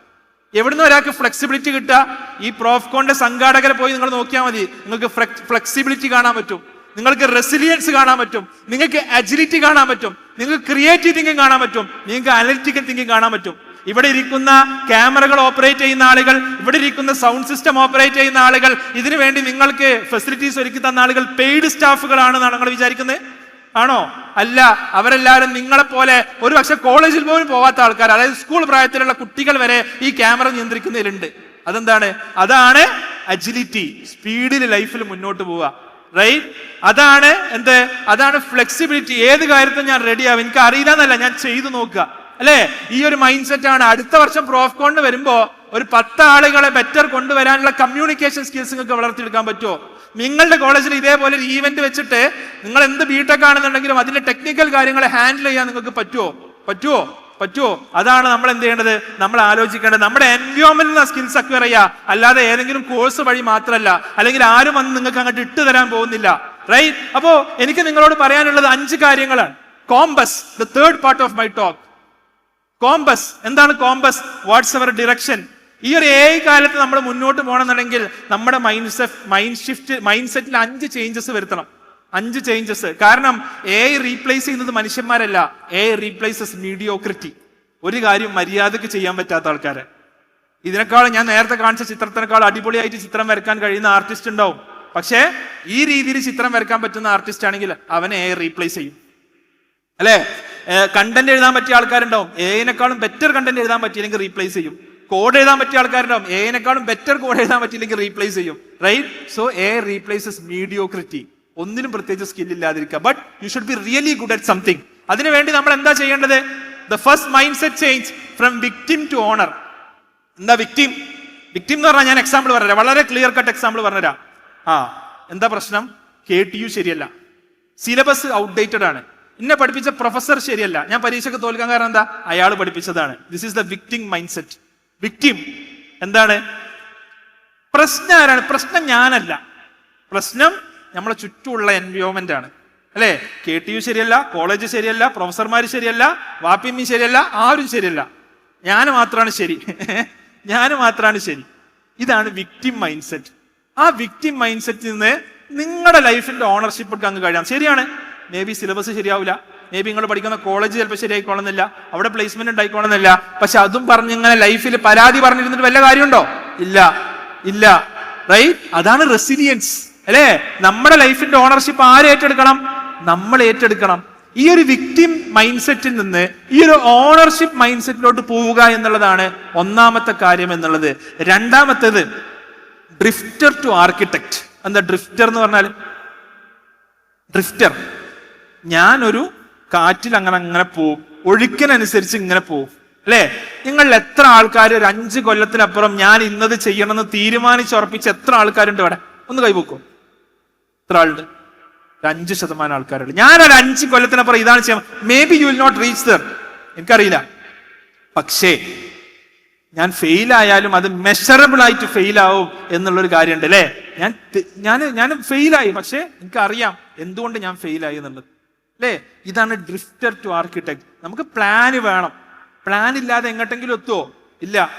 എവിടുന്ന് ഒരാൾക്ക് ഫ്ലെക്സിബിലിറ്റി കിട്ടുക? ഈ പ്രോഫ്കോണിന്റെ സംഘാടകരെ പോയി നിങ്ങൾ നോക്കിയാൽ മതി. നിങ്ങൾക്ക് ഫ്ലെക്സിബിലിറ്റി കാണാൻ പറ്റും. നിങ്ങൾക്ക് റെസിലിയൻസ് കാണാൻ പറ്റും. നിങ്ങൾക്ക് അജിലിറ്റി കാണാൻ പറ്റും. നിങ്ങൾക്ക് ക്രിയേറ്റീവ് തിങ്കിങ് കാണാൻ പറ്റും. നിങ്ങൾക്ക് അനലിറ്റിക്കൽ തിങ്കിങ് കാണാൻ പറ്റും. ഇവിടെ ഇരിക്കുന്ന ക്യാമറകൾ ഓപ്പറേറ്റ് ചെയ്യുന്ന ആളുകൾ ഇവിടെ ഇരിക്കുന്ന സൗണ്ട് സിസ്റ്റം ഓപ്പറേറ്റ് ചെയ്യുന്ന ആളുകൾ ഇതിനു വേണ്ടി നിങ്ങൾക്ക് ഫെസിലിറ്റീസ് ഒരുക്കി തന്ന ആളുകൾ പെയ്ഡ് സ്റ്റാഫുകളാണെന്നാണ് നിങ്ങൾ വിചാരിക്കുന്നത്? ആണോ? അല്ല അവരെല്ലാവരും നിങ്ങളെ പോലെ ഒരു പക്ഷെ കോളേജിൽ പോലും പോവാത്ത ആൾക്കാർ അതായത് സ്കൂൾ പ്രായത്തിലുള്ള കുട്ടികൾ വരെ ഈ ക്യാമറ നിയന്ത്രിക്കുന്നതിലുണ്ട്. അതെന്താണ്? അതാണ് അജിലിറ്റി സ്പീഡിൽ ലൈഫിൽ മുന്നോട്ട് പോവുക. റൈറ്റ് അതാണ് എന്ത്? അതാണ് ഫ്ലെക്സിബിലിറ്റി ഏത് കാര്യത്തും ഞാൻ റെഡിയാവും എനിക്ക് അറിയില്ല എന്നല്ല ഞാൻ ചെയ്തു നോക്കുക. അല്ലേ? ഈ ഒരു മൈൻഡ് സെറ്റ് ആണ്. അടുത്ത വർഷം പ്രോഫ് പ്രോഫ്കോണിന് വരുമ്പോ ഒരു പത്ത് ആളുകളെ ബെറ്റർ കൊണ്ടുവരാനുള്ള കമ്മ്യൂണിക്കേഷൻ സ്കിൽസ് നിങ്ങൾക്ക് വളർത്തിയെടുക്കാൻ പറ്റുമോ? നിങ്ങളുടെ കോളേജിൽ ഇതേപോലെ ഒരു ഈവെന്റ് വെച്ചിട്ട് നിങ്ങൾ എന്ത് ബിടെക് ആണെന്നുണ്ടെങ്കിലും അതിന്റെ ടെക്നിക്കൽ കാര്യങ്ങളെ ഹാൻഡിൽ ചെയ്യാൻ നിങ്ങൾക്ക് പറ്റുമോ? പറ്റുമോ? പറ്റുമോ? അതാണ് നമ്മൾ എന്ത് ചെയ്യേണ്ടത്? നമ്മൾ ആലോചിക്കേണ്ടത്. നമ്മുടെ എൻവയോൺമെന്റിൽ സ്കിൽസ് അക്വയർ ചെയ്യുക. അല്ലാതെ ഏതെങ്കിലും കോഴ്സ് വഴി മാത്രമല്ല. അല്ലെങ്കിൽ ആരും വന്ന് നിങ്ങൾക്ക് അങ്ങോട്ട് ഇട്ട് തരാൻ പോകുന്നില്ല. റൈറ്റ് അപ്പോ എനിക്ക് നിങ്ങളോട് പറയാനുള്ളത് അഞ്ച് കാര്യങ്ങളാണ്. Compass the third part of my talk compass എന്താണ് കോമ്പസ് വാട്ട്സ് അവർ ഡിറക്ഷൻ ഈ ഒരു ഏ കാലത്ത് നമ്മൾ മുന്നോട്ട് പോകണമെന്നുണ്ടെങ്കിൽ നമ്മുടെ mindset mind shift mind സെറ്റിൽ അഞ്ച് ചേഞ്ചസ് വരുത്തണം. അഞ്ച് ചേഞ്ചസ് കാരണം എ റീപ്ലേസ് ചെയ്യുന്നത് മനുഷ്യന്മാരല്ല. എ റീപ്ലേസസ് മീഡിയോക്രിറ്റി ഒരു കാര്യം മര്യാദയ്ക്ക് ചെയ്യാൻ പറ്റാത്ത ആൾക്കാരെ. ഇതിനേക്കാൾ ഞാൻ നേരത്തെ കാണിച്ച ചിത്രത്തിനേക്കാൾ അടിപൊളിയായിട്ട് ചിത്രം വരക്കാൻ കഴിയുന്ന ആർട്ടിസ്റ്റ് ഉണ്ടാവും. പക്ഷേ ഈ രീതിയിൽ ചിത്രം വരക്കാൻ പറ്റുന്ന ആർട്ടിസ്റ്റ് ആണെങ്കിൽ അവനെ എ റീപ്ലേസ് ചെയ്യും. അല്ലേ? കണ്ടന്റ് എഴുതാൻ പറ്റിയ ആൾക്കാരുണ്ടാവും. എനേക്കാളും ബെറ്റർ കണ്ടന്റ് എഴുതാൻ പറ്റിയില്ലെങ്കിൽ റീപ്ലേസ് ചെയ്യും. കോഡ് എഴുതാൻ പറ്റിയ ആൾക്കാരുണ്ടാവും. എനെക്കാളും ബെറ്റർ കോഡ് എഴുതാൻ പറ്റിയില്ലെങ്കിൽ റീപ്ലേസ് ചെയ്യും. Right so AI replaces mediocrity ഒന്നിനും പ്രത്യേകിച്ച് skill ഇല്ലാതിരിക്കുക. But you should be really good at something അതിനുവേണ്ടി നമ്മൾ എന്താ ചെയ്യേണ്ടത്? The first mindset change from victim to owner എന്താ വിക്ടിം വിക്ടിം എന്ന് പറഞ്ഞാൽ ഞാൻ എക്സാമ്പിൾ പറഞ്ഞുതരാം. വളരെ ക്ലിയർ കട്ട് എക്സാമ്പിൾ പറഞ്ഞുതരാം. ആ എന്താ പ്രശ്നം? കെ ടി യു ശരിയല്ല. സിലബസ് ഔട്ട്ഡേറ്റഡ് ആണ്. എന്നെ പഠിപ്പിച്ച പ്രൊഫസർ ശരിയല്ല. ഞാൻ പരീക്ഷയ്ക്ക് തോൽക്കാൻ കാരണം എന്താ? അയാൾ പഠിപ്പിച്ചതാണ്. This is the victim mindset victim എന്താണ്? പ്രശ്നം ആരാണ്? പ്രശ്നം ഞാനല്ല. പ്രശ്നം നമ്മളെ ചുറ്റുമുള്ള എൻവയോൺമെന്റ് ആണ്. അല്ലേ? കെ ടി യു ശരിയല്ല കോളേജ് ശരിയല്ല പ്രൊഫസർമാർ ശരിയല്ല വാപ്പിമ്മി ശരിയല്ല ആരും ശരിയല്ല. ഞാൻ മാത്രമാണ് ശരി. ഞാൻ മാത്രമാണ് ശരി. ഇതാണ് വിക്ടിം മൈൻഡ് സെറ്റ് ആ വിക്ടിം മൈൻഡ് സെറ്റിൽ നിന്ന് നിങ്ങളുടെ ലൈഫിന്റെ ഓണർഷിപ്പ് അങ്ങ് കഴിയാം ശരിയാണ്. മേ ബി സിലബസ് ശരിയാവില്ല മേ ബി നിങ്ങൾ പഠിക്കുന്ന കോളേജ് ചിലപ്പോൾ ശരിയായിക്കോളുന്നില്ല. അവിടെ പ്ലേസ്മെന്റ് ഉണ്ടായിക്കോളുന്നില്ല. പക്ഷെ അതും പറഞ്ഞ് ഇങ്ങനെ ലൈഫിൽ പരാതി പറഞ്ഞിരുന്നിട്ട് വല്ല കാര്യമുണ്ടോ? ഇല്ല. ഇല്ല. റൈറ്റ് അതാണ് റെസിലിയൻസ് അല്ലേ? നമ്മുടെ ലൈഫിന്റെ ഓണർഷിപ്പ് ആര് ഏറ്റെടുക്കണം? നമ്മൾ ഏറ്റെടുക്കണം. ഈ ഒരു വിക്ടിം മൈൻഡ് സെറ്റിൽ നിന്ന് ഈ ഒരു ഓണർഷിപ്പ് മൈൻഡ് സെറ്റിലോട്ട് പോവുക എന്നുള്ളതാണ് ഒന്നാമത്തെ കാര്യം എന്നുള്ളത്. രണ്ടാമത്തേത് ഡ്രിഫ്റ്റർ ടു ആർക്കിടെക്ട് എന്താ ഡ്രിഫ്റ്റർ എന്ന് പറഞ്ഞാൽ ഡ്രിഫ്റ്റർ ഞാനൊരു കാറ്റിൽ അങ്ങനെ അങ്ങനെ പോവും. ഒഴുക്കിനനുസരിച്ച് ഇങ്ങനെ പോവും. അല്ലേ? നിങ്ങൾ എത്ര ആൾക്കാർ ഒരു അഞ്ച് കൊല്ലത്തിനപ്പുറം ഞാൻ ഇന്നത് ചെയ്യണമെന്ന് തീരുമാനിച്ചുറപ്പിച്ച് എത്ര ആൾക്കാരുണ്ട് ഇവിടെ? ഒന്ന് കൈപോക്കും എത്ര ആളുണ്ട്? ഒരു അഞ്ച് ശതമാനം ആൾക്കാരുണ്ട്. ഞാൻ ഒരു അഞ്ച് കൊല്ലത്തിനപ്പുറം ഇതാണ് ചെയ്യാൻ maybe you will not reach there എനിക്കറിയില്ല. പക്ഷേ ഞാൻ ഫെയിൽ ആയാലും അത് മെഷറബിൾ ആയിട്ട് ഫെയിൽ ആവും എന്നുള്ളൊരു കാര്യമുണ്ട് അല്ലേ? ഞാൻ ഞാൻ ഞാൻ ഫെയിലായി പക്ഷേ എനിക്കറിയാം എന്തുകൊണ്ട് ഞാൻ ഫെയിലായി എന്നുള്ളത്. അല്ലേ ഇതാണ് ഡ്രിഫ്റ്റർ ടു ആർക്കിടെക്ട് നമുക്ക് പ്ലാന് വേണം. പ്ലാൻ ഇല്ലാതെ എങ്ങോട്ടെങ്കിലും എത്തുമോ ഇല്ല.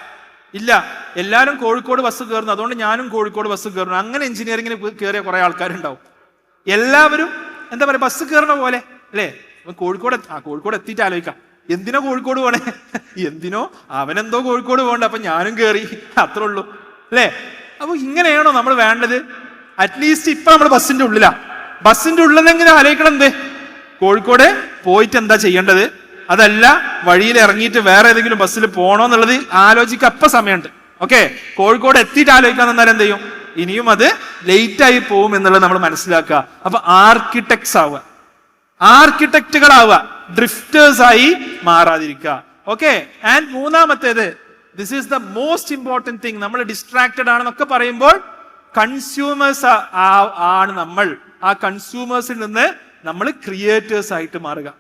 ഇല്ല. എല്ലാവരും കോഴിക്കോട് ബസ് കയറുന്നു. അതുകൊണ്ട് ഞാനും കോഴിക്കോട് ബസ് കയറുന്നു. അങ്ങനെ എഞ്ചിനീയറിംഗിന് കയറിയ കുറെ ആൾക്കാരുണ്ടാവും. എല്ലാവരും എന്താ പറയാ ബസ് കയറുന്ന പോലെ അല്ലേ കോഴിക്കോട് ആ കോഴിക്കോട് എത്തിയിട്ട് ആലോചിക്കാം. എന്തിനോ കോഴിക്കോട് പോണേ? എന്തിനോ? അവനെന്തോ കോഴിക്കോട് പോകണ്ട. അപ്പൊ ഞാനും കയറി അത്രേ ഉള്ളൂ. അല്ലേ അപ്പൊ ഇങ്ങനെയാണോ നമ്മൾ വേണ്ടത്? അറ്റ്ലീസ്റ്റ് ഇപ്പൊ നമ്മൾ ബസ്സിന്റെ ഉള്ളിലാ. ബസ്സിന്റെ ഉള്ളിലെങ്കിലും ആലോചിക്കണം എന്ത്? കോഴിക്കോട് പോയിട്ട് എന്താ ചെയ്യേണ്ടത്? അതല്ല വഴിയിൽ ഇറങ്ങിയിട്ട് വേറെ ഏതെങ്കിലും ബസ്സിൽ പോകണോ എന്നുള്ളത് ആലോചിക്ക അപ്പൊ സമയമുണ്ട്. ഓക്കെ? കോഴിക്കോട് എത്തിയിട്ട് ആലോചിക്കാൻ എന്നാലും എന്ത് ചെയ്യും? ഇനിയും അത് ലേറ്റ് ആയി പോകും എന്നുള്ളത് നമ്മൾ മനസ്സിലാക്കുക. അപ്പൊ ആർക്കിടെക്ട്സ് ആവുക. ആർക്കിടെക്റ്റുകളാവുക ഡ്രിഫ്റ്റേഴ്സ് ആയി മാറാതിരിക്കുക. ഓക്കെ? ആൻഡ് മൂന്നാമത്തേത് this is the most important thing നമ്മൾ ഡിസ്ട്രാക്റ്റഡ് ആണെന്നൊക്കെ പറയുമ്പോൾ കൺസ്യൂമേഴ്സ് ആണ് നമ്മൾ. ആ കൺസ്യൂമേഴ്സിൽ നിന്ന് നമ്മൾ ക്രിയേറ്റേഴ്സ് ആയിട്ട് മാറുക.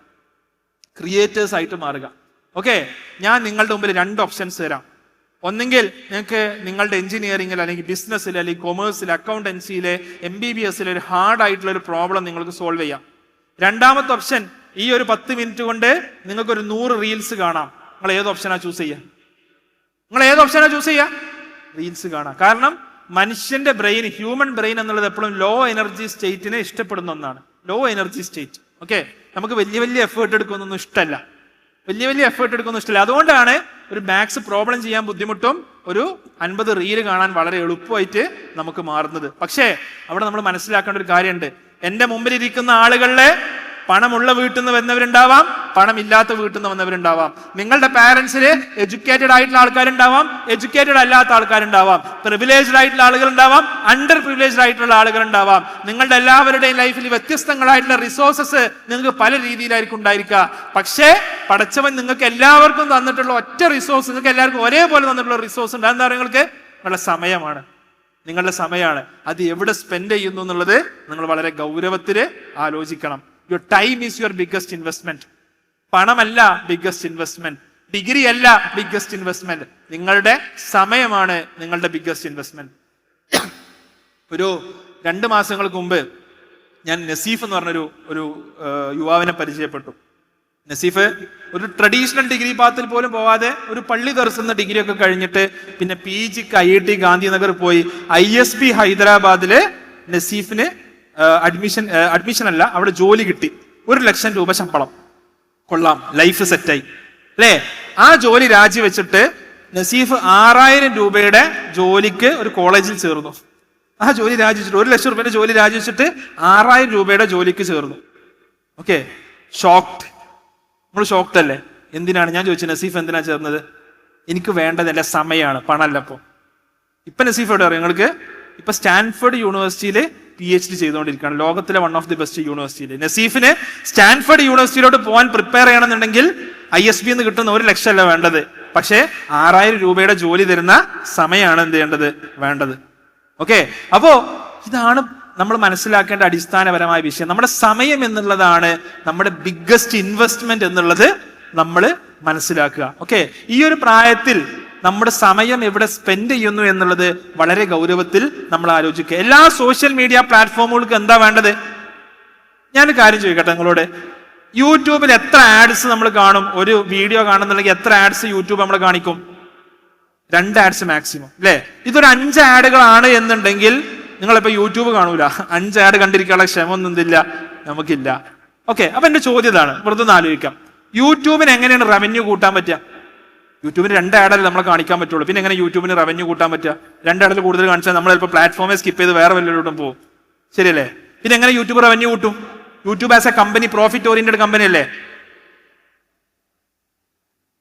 ക്രിയേറ്റേഴ്സ് ആയിട്ട് മാറുക. ഓക്കെ ഞാൻ നിങ്ങളുടെ മുമ്പിൽ രണ്ട് ഓപ്ഷൻസ് തരാം. ഒന്നെങ്കിൽ നിങ്ങൾക്ക് നിങ്ങളുടെ എഞ്ചിനീയറിംഗിൽ അല്ലെങ്കിൽ ബിസിനസ്സിൽ അല്ലെങ്കിൽ കൊമേഴ്സിൽ അക്കൗണ്ടൻസിയിലെ എം ബി ബി എസിലെ ഒരു ഹാർഡ് ആയിട്ടുള്ള ഒരു പ്രോബ്ലം നിങ്ങൾക്ക് സോൾവ് ചെയ്യാം. രണ്ടാമത്തെ ഓപ്ഷൻ ഈ ഒരു പത്ത് മിനിറ്റ് കൊണ്ട് നിങ്ങൾക്ക് ഒരു നൂറ് റീൽസ് കാണാം. നിങ്ങൾ ഏത് ഓപ്ഷനാ ചൂസ് ചെയ്യുക? നിങ്ങൾ ഏത് ഓപ്ഷനാ ചൂസ് ചെയ്യുക? റീൽസ് കാണാം. കാരണം മനുഷ്യന്റെ ബ്രെയിൻ ഹ്യൂമൻ ബ്രെയിൻ എന്നുള്ളത് എപ്പോഴും ലോ എനർജി സ്റ്റേറ്റിനെ ഇഷ്ടപ്പെടുന്ന ഒന്നാണ്. ലോ എനർജി സ്റ്റേറ്റ് ഓക്കെ നമുക്ക് വലിയ വലിയ എഫേർട്ട് എടുക്കുന്നൊന്നും ഇഷ്ടമല്ല വലിയ വലിയ എഫേർട്ട് എടുക്കുന്ന ഇഷ്ടമല്ല അതുകൊണ്ടാണ് ഒരു മാത്സ് പ്രോബ്ലം ചെയ്യാൻ ബുദ്ധിമുട്ടും ഒരു അൻപത് റീൽ കാണാൻ വളരെ എളുപ്പമായിട്ട് നമുക്ക് മാറുന്നത്. പക്ഷേ അവിടെ നമ്മൾ മനസ്സിലാക്കേണ്ട ഒരു കാര്യമുണ്ട്. എന്റെ മുമ്പിൽ ഇരിക്കുന്ന ആളുകളിലെ പണമുള്ള വീട്ടിൽ നിന്ന് വന്നവരുണ്ടാവാം പണമില്ലാത്ത വീട്ടിൽ നിന്ന് വന്നവരുണ്ടാവാം. നിങ്ങളുടെ പാരന്റ്സിൽ എഡ്യൂക്കേറ്റഡ് ആയിട്ടുള്ള ആൾക്കാരുണ്ടാവാം എഡ്യൂക്കേറ്റഡ് അല്ലാത്ത ആൾക്കാരുണ്ടാവാം. പ്രിവിലേജ്ഡ് ആയിട്ടുള്ള ആളുകൾ ഉണ്ടാവാം അണ്ടർ പ്രിവിലേജ്ഡ് ആയിട്ടുള്ള ആളുകൾ ഉണ്ടാവാം നിങ്ങളുടെ എല്ലാവരുടെയും ലൈഫിൽ വ്യത്യസ്തങ്ങളായിട്ടുള്ള റിസോഴ്സസ് നിങ്ങൾക്ക് പല രീതിയിലായിരിക്കും ഉണ്ടായിരിക്കുക. പക്ഷേ പഠിച്ചവൻ നിങ്ങൾക്ക് എല്ലാവർക്കും തന്നിട്ടുള്ള ഒറ്റ റിസോഴ്സ് നിങ്ങൾക്ക് എല്ലാവർക്കും ഒരേപോലെ തന്നിട്ടുള്ള റിസോഴ്സ് ഉണ്ട്. നിങ്ങൾക്ക്? നിങ്ങളുടെ സമയമാണ്. നിങ്ങളുടെ സമയമാണ്. അത് എവിടെ സ്പെൻഡ് ചെയ്യുന്നു എന്നുള്ളത് നിങ്ങൾ വളരെ ഗൗരവത്തിൽ ആലോചിക്കണം. Your time is your biggest investment പണമല്ല biggest investment degree അല്ല ബിഗ്ഗസ്റ്റ് ഇൻവെസ്റ്റ്മെന്റ് നിങ്ങളുടെ സമയമാണ് നിങ്ങളുടെ ബിഗ്ഗസ്റ്റ് ഇൻവെസ്റ്റ്മെന്റ് ഒരു രണ്ട് മാസങ്ങൾക്ക് മുമ്പ് ഞാൻ നസീഫ് എന്ന് പറഞ്ഞൊരു ഒരു യുവാവിനെ പരിചയപ്പെട്ടു. നസീഫ് ഒരു ട്രഡീഷണൽ ഡിഗ്രി പാത്തിൽ പോലും പോവാതെ ഒരു പള്ളി തെറസുന്ന ഡിഗ്രി ഒക്കെ കഴിഞ്ഞിട്ട് പിന്നെ പി ജിക്ക് ഐ ഐ ടി ഗാന്ധിനഗർ പോയി. ഐ എസ് ബി ഹൈദരാബാദിൽ നസീഫിന് അഡ്മിഷൻ അഡ്മിഷൻ അല്ല അവിടെ ജോലി കിട്ടി. ഒരു ലക്ഷം രൂപ ശമ്പളം. കൊള്ളാം. ലൈഫ് സെറ്റായി അല്ലേ? ആ ജോലി രാജിവെച്ചിട്ട് നസീഫ് ആറായിരം രൂപയുടെ ജോലിക്ക് ഒരു കോളേജിൽ ചേർന്നു. ആ ജോലി രാജിവെച്ചിട്ട് ഒരു ലക്ഷം രൂപയുടെ ജോലി രാജിവെച്ചിട്ട് ആറായിരം രൂപയുടെ ജോലിക്ക് ചേർന്നു. ഓക്കെ ഷോക്ട് നമ്മൾ ഷോക്ട് അല്ലേ? എന്തിനാണ്? ഞാൻ ചോദിച്ചത് നസീഫ് എന്തിനാ ചേർന്നത്? എനിക്ക് വേണ്ടത് എന്റെ സമയമാണ് പണമല്ല അപ്പോൾ ഇപ്പൊ നസീഫ് എവിടെ അറിയാം? നിങ്ങൾക്ക്? ഇപ്പൊ സ്റ്റാൻഫോർഡ് യൂണിവേഴ്സിറ്റിയിൽ പി എച്ച് ഡി ചെയ്തുകൊണ്ടിരിക്കുകയാണ്. ലോകത്തിലെ വൺ ഓഫ് ദി ബെസ്റ്റ് യൂണിവേഴ്സിറ്റിയിൽ നസീഫിന് സ്റ്റാൻഫോർഡ് യൂണിവേഴ്സിറ്റിയിലോട്ട് പോകാൻ പ്രിപ്പയർ ചെയ്യണമെന്നുണ്ടെങ്കിൽ ഐ എസ് ബി എന്ന് കിട്ടുന്ന ഒരു ലക്ഷമല്ല വേണ്ടത്. പക്ഷേ ആറായിരം രൂപയുടെ ജോലി തരുന്ന സമയമാണ് എന്ത് ചെയ്യേണ്ടത്? വേണ്ടത്. ഓക്കെ? അപ്പോ ഇതാണ് നമ്മൾ മനസ്സിലാക്കേണ്ട അടിസ്ഥാനപരമായ വിഷയം. നമ്മുടെ സമയം എന്നുള്ളതാണ് നമ്മുടെ ബിഗ്ഗസ്റ്റ് ഇൻവെസ്റ്റ്മെന്റ് എന്നുള്ളത് നമ്മൾ മനസ്സിലാക്കുക. ഓക്കെ? ഈ ഒരു പ്രായത്തിൽ നമ്മുടെ സമയം എവിടെ സ്പെൻഡ് ചെയ്യുന്നു എന്നുള്ളത് വളരെ ഗൗരവത്തിൽ നമ്മൾ ആലോചിക്കുക. എല്ലാ സോഷ്യൽ മീഡിയ പ്ലാറ്റ്ഫോമുകൾക്ക് എന്താ വേണ്ടത്? ഞാൻ കാര്യം ചോദിക്കട്ടെ നിങ്ങളോട്? യൂട്യൂബിൽ എത്ര ആഡ്സ് നമ്മൾ കാണും? ഒരു വീഡിയോ കാണുന്നുണ്ടെങ്കിൽ എത്ര ആഡ്സ് യൂട്യൂബ് നമ്മൾ കാണിക്കും? രണ്ട് ആഡ്സ് മാക്സിമം അല്ലേ ഇതൊരു അഞ്ച് ആഡുകളാണ് എന്നുണ്ടെങ്കിൽ നിങ്ങളിപ്പോൾ യൂട്യൂബ് കാണൂല. അഞ്ച് ആഡ് കണ്ടിരിക്കാനുള്ള ക്ഷമ ഒന്നും എന്തില്ല നമുക്കില്ല. ഓക്കെ അപ്പൊ എന്റെ ചോദ്യം ഇതാണ്. വെറുതെ ഒന്ന് ആലോചിക്കാം. യൂട്യൂബിന് എങ്ങനെയാണ് റവന്യൂ കൂട്ടാൻ പറ്റുക? യൂട്യൂബിന് രണ്ട് ആഡല്ലേ നമ്മളെ കാണിക്കാൻ പറ്റുള്ളൂ. പിന്നെ എങ്ങനെ യൂട്യൂബിന് റവന്യൂ കൂട്ടാൻ പറ്റുക? രണ്ട് ആഡിൽ കൂടുതൽ കാണിച്ചാൽ നമ്മൾ ചിലപ്പോൾ പ്ലാറ്റ്ഫോമെ സ്കിപ്പ് ചെയ്ത് വേറെ വല്ലവരോടും പോകും. ശരിയല്ലേ? പിന്നെ എങ്ങനെ യൂട്യൂബ് റവന്യൂ കൂട്ടും? YouTube as a company profit oriented company അല്ലേ?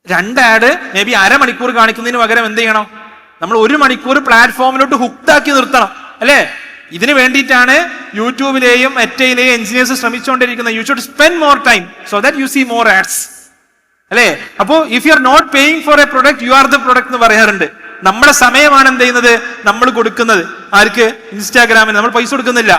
രണ്ട് ആഡ് മേ ബി അരമണിക്കൂർ കാണിക്കുന്നതിന് പകരം എന്ത് ചെയ്യണം? നമ്മൾ ഒരു മണിക്കൂർ പ്ലാറ്റ്ഫോമിലോട്ട് ഹുക്താക്കി നിർത്തണം. അല്ലേ? ഇതിന് വേണ്ടിയിട്ടാണ് യൂട്യൂബിലെയും എറ്റയിലെയും എഞ്ചിനീയേഴ്സ് ശ്രമിച്ചുകൊണ്ടിരിക്കുന്നത്. You should spend more time so that you see more ads അല്ലേ? അപ്പോ if you are not paying for a product you are the product എന്ന് പറയാറുണ്ട്. നമ്മുടെ സമയമാണ് എന്ത് ചെയ്യുന്നത്? നമ്മൾ കൊടുക്കുന്നത്. ആർക്ക്? ഇൻസ്റ്റാഗ്രാമിൽ നമ്മൾ പൈസ കൊടുക്കുന്നില്ല.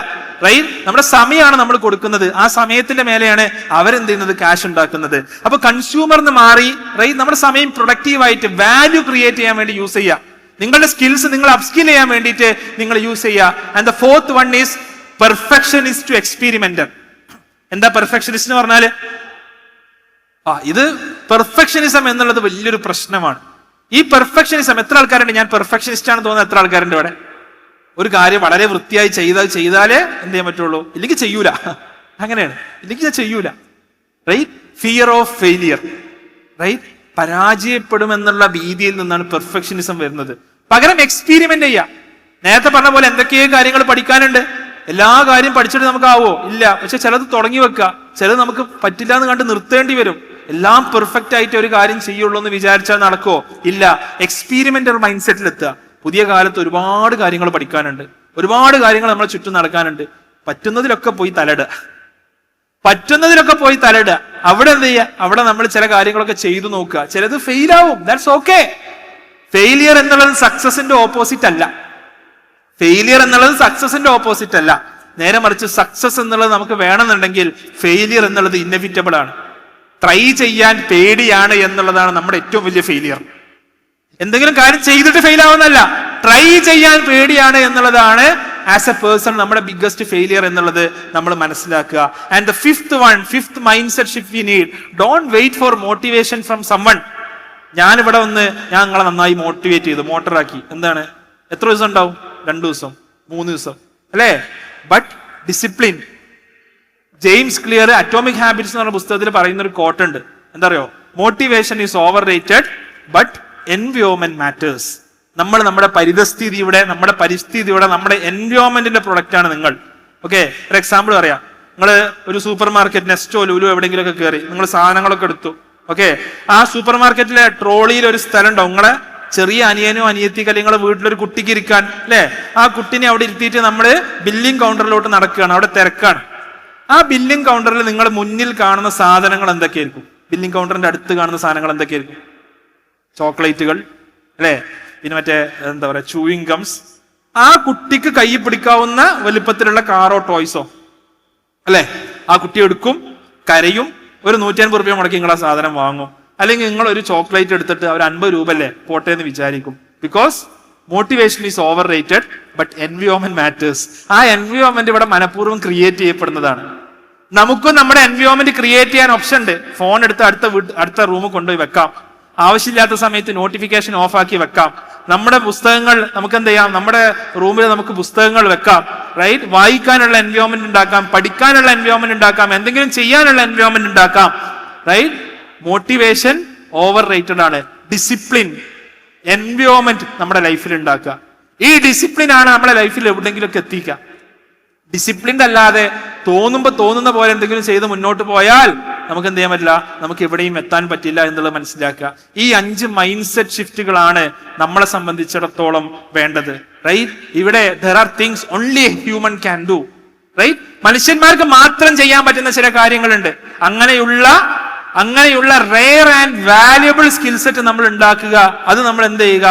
റൈറ്റ് നമ്മുടെ സമയമാണ് നമ്മൾ കൊടുക്കുന്നത്. ആ സമയത്തിന്റെ മേലെയാണ് അവരെന്ത് ചെയ്യുന്നത്? ക്യാഷ് ഉണ്ടാക്കുന്നത്. അപ്പൊ കൺസ്യൂമർ എന്ന് മാറി റൈറ്റ് നമ്മുടെ സമയം പ്രൊഡക്റ്റീവായിട്ട് വാല്യൂ ക്രിയേറ്റ് ചെയ്യാൻ വേണ്ടി യൂസ് ചെയ്യുക. നിങ്ങളുടെ സ്കിൽസ് നിങ്ങൾ അപ്സ്കിൽ ചെയ്യാൻ വേണ്ടിയിട്ട് നിങ്ങൾ യൂസ് ചെയ്യുക. And the fourth one is perfectionist to experiment എന്താ പെർഫെക്ഷനിസ്റ്റ് എന്ന് പറഞ്ഞാൽ? ആ ഇത് പെർഫെക്ഷനിസം എന്നുള്ളത് വലിയൊരു പ്രശ്നമാണ്. ഈ പെർഫെക്ഷനിസം എത്ര ആൾക്കാരുണ്ട്? ഞാൻ പെർഫെക്ഷനിസ്റ്റ് ആണെന്ന് തോന്നുന്നത് എത്ര ആൾക്കാരുണ്ട് ഇവിടെ? ഒരു കാര്യം വളരെ വൃത്തിയായി ചെയ്താൽ ചെയ്താലേ എന്ത് ചെയ്യാൻ പറ്റുള്ളൂ? ഇല്ലെങ്കിൽ ചെയ്യൂല. അങ്ങനെയാണ്. ഇല്ലെങ്കിൽ ഞാൻ ചെയ്യൂല. Right fear of failure right പരാജയപ്പെടുമെന്നുള്ള ഭീതിയിൽ നിന്നാണ് പെർഫെക്ഷനിസം വരുന്നത്. പകരം എക്സ്പീരിമെന്റ് ചെയ്യാം. നേരത്തെ പറഞ്ഞ പോലെ എന്തൊക്കെയോ കാര്യങ്ങൾ പഠിക്കാനുണ്ട്. എല്ലാ കാര്യം പഠിച്ചിട്ട് നമുക്ക് ആവോ ഇല്ല. പക്ഷെ ചിലത് തുടങ്ങി വെക്കുക. ചിലത് നമുക്ക് പറ്റില്ല എന്ന് കണ്ട് നിർത്തേണ്ടി വരും. എല്ലാം പെർഫെക്റ്റ് ആയിട്ട് ഒരു കാര്യം ചെയ്യുള്ളൂ എന്ന് വിചാരിച്ചാൽ നടക്കോ ഇല്ല. എക്സ്പീരിമെന്റൽ മൈൻഡ് സെറ്റിൽ എത്തുക. പുതിയ കാലത്ത് ഒരുപാട് കാര്യങ്ങൾ പഠിക്കാനുണ്ട്. ഒരുപാട് കാര്യങ്ങൾ നമ്മളെ ചുറ്റും നടക്കാനുണ്ട്. പറ്റുന്നതിലൊക്കെ പോയി തലയിടുക. പറ്റുന്നതിലൊക്കെ പോയി തലയിടുക. അവിടെ എന്ത് ചെയ്യുക? അവിടെ നമ്മൾ ചില കാര്യങ്ങളൊക്കെ ചെയ്തു നോക്കുക. ചിലത് ഫെയിൽ ആവും. ദാറ്റ്സ് ഓക്കെ ഫെയിലിയർ എന്നുള്ളത് സക്സസിന്റെ ഓപ്പോസിറ്റ് അല്ല. ഫെയിലിയർ എന്നുള്ളത് സക്സസിന്റെ ഓപ്പോസിറ്റ് അല്ല. നേരെ മറിച്ച് സക്സസ് എന്നുള്ളത് നമുക്ക് വേണമെന്നുണ്ടെങ്കിൽ ഫെയിലിയർ എന്നുള്ളത് ഇന്നവിറ്റബിൾ ആണ്. ട്രൈ ചെയ്യാൻ പേടിയാണ് എന്നുള്ളതാണ് നമ്മുടെ ഏറ്റവും വലിയ ഫെയിലിയർ എന്തെങ്കിലും കാര്യം ചെയ്തിട്ട് ഫെയിൽ ആവുന്നല്ല ട്രൈ ചെയ്യാൻ പേടിയാണ് എന്നുള്ളതാണ് ആസ് എ പേഴ്സൺ നമ്മുടെ ബിഗ്ഗസ്റ്റ് ഫെയിലിയർ എന്നുള്ളത് നമ്മൾ മനസ്സിലാക്കുക. And the fifth one fifth mindset shift we need don't wait for motivation from someone ഞാൻ ഇവിടെ വന്ന് ഞാൻ നിങ്ങളെ നന്നായി മോട്ടിവേറ്റ് ചെയ്തു മോട്ടറാക്കി എന്താണ്? എത്ര ദിവസം ഉണ്ടാവും? രണ്ടു ദിവസം മൂന്ന് ദിവസം. അല്ലേ? But discipline James Clear Atomic Habits എന്ന് പറഞ്ഞ പുസ്തകത്തിൽ പറയുന്ന ഒരു കോട്ട് ഉണ്ട്. എന്താ അറിയോ motivation is overrated but environment matters നമ്മൾ നമ്മുടെ പരിതസ്ഥിതിയുടെ നമ്മുടെ പരിസ്ഥിതിയുടെ നമ്മുടെ എൻവയോൺമെന്റിന്റെ പ്രൊഡക്റ്റ് ആണ് നിങ്ങൾ. ഓക്കെ ഒരു എക്സാമ്പിൾ പറയാം. നിങ്ങൾ ഒരു സൂപ്പർ മാർക്കറ്റ് നെസ്റ്റോ ലുലു എവിടെയെങ്കിലുമൊക്കെ കയറി നിങ്ങൾ സാധനങ്ങളൊക്കെ എടുത്തു. ഓക്കെ ആ സൂപ്പർ മാർക്കറ്റിലെ ട്രോളിയിൽ ഒരു സ്ഥലം ഉണ്ടാവും നിങ്ങളെ ചെറിയ അനിയനോ അനിയത്തിക്ക് അല്ലെങ്കിൽ വീട്ടിലൊരു കുട്ടിക്ക് ഇരിക്കാൻ അല്ലേ? ആ കുട്ടിനെ അവിടെ ഇരുത്തിയിട്ട് നമ്മൾ ബില്ലിംഗ് കൗണ്ടറിലോട്ട് നടക്കുകയാണ്. അവിടെ തിരക്കാണ്. ആ ബില്ലിംഗ് കൗണ്ടറിൽ നിങ്ങൾ മുന്നിൽ കാണുന്ന സാധനങ്ങൾ എന്തൊക്കെയായിരിക്കും? ബില്ലിംഗ് കൗണ്ടറിന്റെ അടുത്ത് കാണുന്ന സാധനങ്ങൾ എന്തൊക്കെയായിരിക്കും? ചോക്ലേറ്റുകൾ അല്ലേ? പിന്നെ മറ്റേ എന്താ പറയാ ചൂയിങ് ഗംസ് ആ കുട്ടിക്ക് കൈ പിടിക്കാവുന്ന വലുപ്പത്തിലുള്ള കാറോ ടോയ്സോ അല്ലേ? ആ കുട്ടി എടുക്കും കരയും ഒരു നൂറ്റി അൻപത് റുപ്യ മുടക്കി നിങ്ങൾ ആ സാധനം വാങ്ങും. അല്ലെങ്കിൽ നിങ്ങൾ ഒരു ചോക്ലേറ്റ് എടുത്തിട്ട് അവർ അൻപത് രൂപ അല്ലേ പോട്ടെ എന്ന് വിചാരിക്കും. Because motivation is overrated but environment matters ആ എൻവിയോമെന്റ് ഇവിടെ മനഃപൂർവം ക്രിയേറ്റ് ചെയ്യപ്പെടുന്നതാണ്. നമുക്കും നമ്മുടെ എൻവയോൺമെന്റ് ക്രിയേറ്റ് ചെയ്യാൻ ഓപ്ഷൻ ഉണ്ട്. ഫോൺ എടുത്ത് അടുത്ത അടുത്ത റൂമിൽ കൊണ്ടുപോയി വെക്കാം. ആവശ്യമില്ലാത്ത സമയത്ത് നോട്ടിഫിക്കേഷൻ ഓഫ് ആക്കി വെക്കാം. നമ്മുടെ പുസ്തകങ്ങൾ നമുക്ക് എന്ത് ചെയ്യാം? നമ്മുടെ റൂമിൽ നമുക്ക് പുസ്തകങ്ങൾ വെക്കാം. റൈറ്റ് വായിക്കാനുള്ള എൻവയോൺമെന്റ് ഉണ്ടാക്കാം. പഠിക്കാനുള്ള എൻവയോൺമെന്റ് ഉണ്ടാക്കാം. എന്തെങ്കിലും ചെയ്യാനുള്ള എൻവയോൺമെന്റ് ഉണ്ടാക്കാം. റൈറ്റ് മോട്ടിവേഷൻ ഓവർ റേറ്റഡ് ആണ്. ഡിസിപ്ലിൻ എൻവയോൺമെന്റ് നമ്മുടെ ലൈഫിൽ ഉണ്ടാക്കുക. ഈ ഡിസിപ്ലിൻ ആണ് നമ്മുടെ ലൈഫിൽ എവിടെയെങ്കിലുമൊക്കെ എത്തിക്കുക. ഡിസിപ്ലിൻഡ് അല്ലാതെ തോന്നുമ്പോൾ തോന്നുന്ന പോലെ എന്തെങ്കിലും ചെയ്ത് മുന്നോട്ട് പോയാൽ നമുക്ക് എന്ത് ചെയ്യാൻ പറ്റില്ല? നമുക്ക് എവിടെയും എത്താൻ പറ്റില്ല എന്നുള്ളത് മനസ്സിലാക്കുക. ഈ അഞ്ച് മൈൻഡ് സെറ്റ് ഷിഫ്റ്റുകളാണ് നമ്മളെ സംബന്ധിച്ചിടത്തോളം വേണ്ടത്. റൈറ്റ് ഇവിടെ there are things only human can do right മനുഷ്യന്മാർക്ക് മാത്രം ചെയ്യാൻ പറ്റുന്ന ചില കാര്യങ്ങളുണ്ട്. അങ്ങനെയുള്ള അങ്ങനെയുള്ള rare and valuable skill set നമ്മൾ ഉണ്ടാക്കുക അത് നമ്മൾ എന്ത് ചെയ്യുക?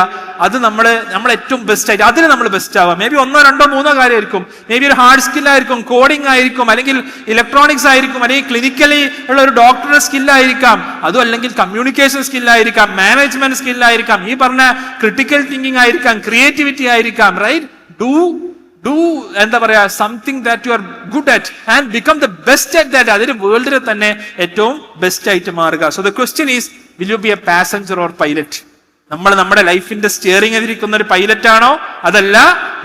അത് നമ്മൾ നമ്മൾ ഏറ്റവും ബെസ്റ്റ് ആയിട്ട് അതിന് നമ്മൾ ബെസ്റ്റ് ആവുക. മേ ബി ഒന്നോ രണ്ടോ മൂന്നോ കാര്യമായിരിക്കും. മേ ബി ഒരു ഹാർഡ് സ്കിൽ ആയിരിക്കും കോഡിംഗ് ആയിരിക്കും അല്ലെങ്കിൽ ഇലക്ട്രോണിക്സ് ആയിരിക്കും അല്ലെങ്കിൽ ക്ലിനിക്കലി ഉള്ള ഒരു ഡോക്ടറുടെ സ്കില്ലായിരിക്കാം അതും അല്ലെങ്കിൽ കമ്മ്യൂണിക്കേഷൻ സ്കില്ലായിരിക്കാം മാനേജ്മെന്റ് സ്കില്ലായിരിക്കാം ഈ പറഞ്ഞ ക്രിട്ടിക്കൽ തിങ്കിങ് ആയിരിക്കാം ക്രിയേറ്റിവിറ്റി ആയിരിക്കാം റൈറ്റ് ഡു ഡു എന്താ പറയാ something that you are good at and become the best at that അതിന് വേൾഡിൽ തന്നെ ഏറ്റവും ബെസ്റ്റ് ആയിട്ട് മാറുക. So the question is will you be a passenger or pilot നമ്മൾ നമ്മുടെ ലൈഫിന്റെ സ്റ്റിയറിംഗ് എതിരിക്കുന്ന ഒരു പൈലറ്റ് ആണോ? അതല്ല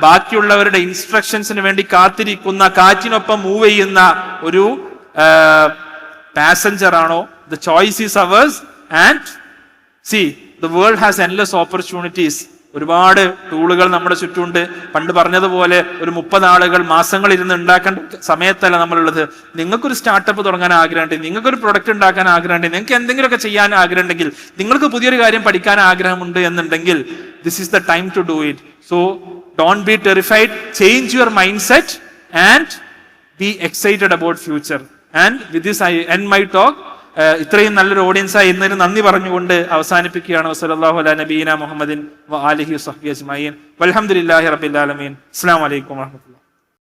ബാക്കിയുള്ളവരുടെ ഇൻസ്ട്രക്ഷൻസിന് വേണ്ടി കാത്തിരിക്കുന്ന കാറ്റിനൊപ്പം മൂവ് ചെയ്യുന്ന ഒരു പാസഞ്ചർ ആണോ? The choice is ours and see the world has endless opportunities ഒരുപാട് ടൂളുകൾ നമ്മുടെ ചുറ്റുമുണ്ട്. പണ്ട് പറഞ്ഞതുപോലെ ഒരു മുപ്പത് ആളുകൾ മാസങ്ങൾ ഇരുന്ന് ഉണ്ടാക്കേണ്ട സമയത്തല്ല നമ്മളുള്ളത്. നിങ്ങൾക്കൊരു സ്റ്റാർട്ടപ്പ് തുടങ്ങാൻ ആഗ്രഹമുണ്ട് നിങ്ങൾക്കൊരു പ്രൊഡക്റ്റ് ഉണ്ടാക്കാൻ ആഗ്രഹമുണ്ട് നിങ്ങൾക്ക് എന്തെങ്കിലുമൊക്കെ ചെയ്യാൻ ആഗ്രഹമുണ്ടെങ്കിൽ നിങ്ങൾക്ക് പുതിയൊരു കാര്യം പഠിക്കാൻ ആഗ്രഹമുണ്ട് എന്നുണ്ടെങ്കിൽ this is the time to do it so don't be terrified change your mindset and be excited about future and with this I end my talk ഇത്രയും നല്ലൊരു ഓഡിയൻസായി ഇന്നതിന് നന്ദി പറഞ്ഞുകൊണ്ട് അവസാനിപ്പിക്കുകയാണ്. വസല്ലാഹു അല നബീന മുഹമ്മദിൻ അലഹി സഹി അജ്മീൻ വലഹമുല്ലാഹി റബിൻ അസ്സാം വലൈക്കും വാഹമത്തുള്ള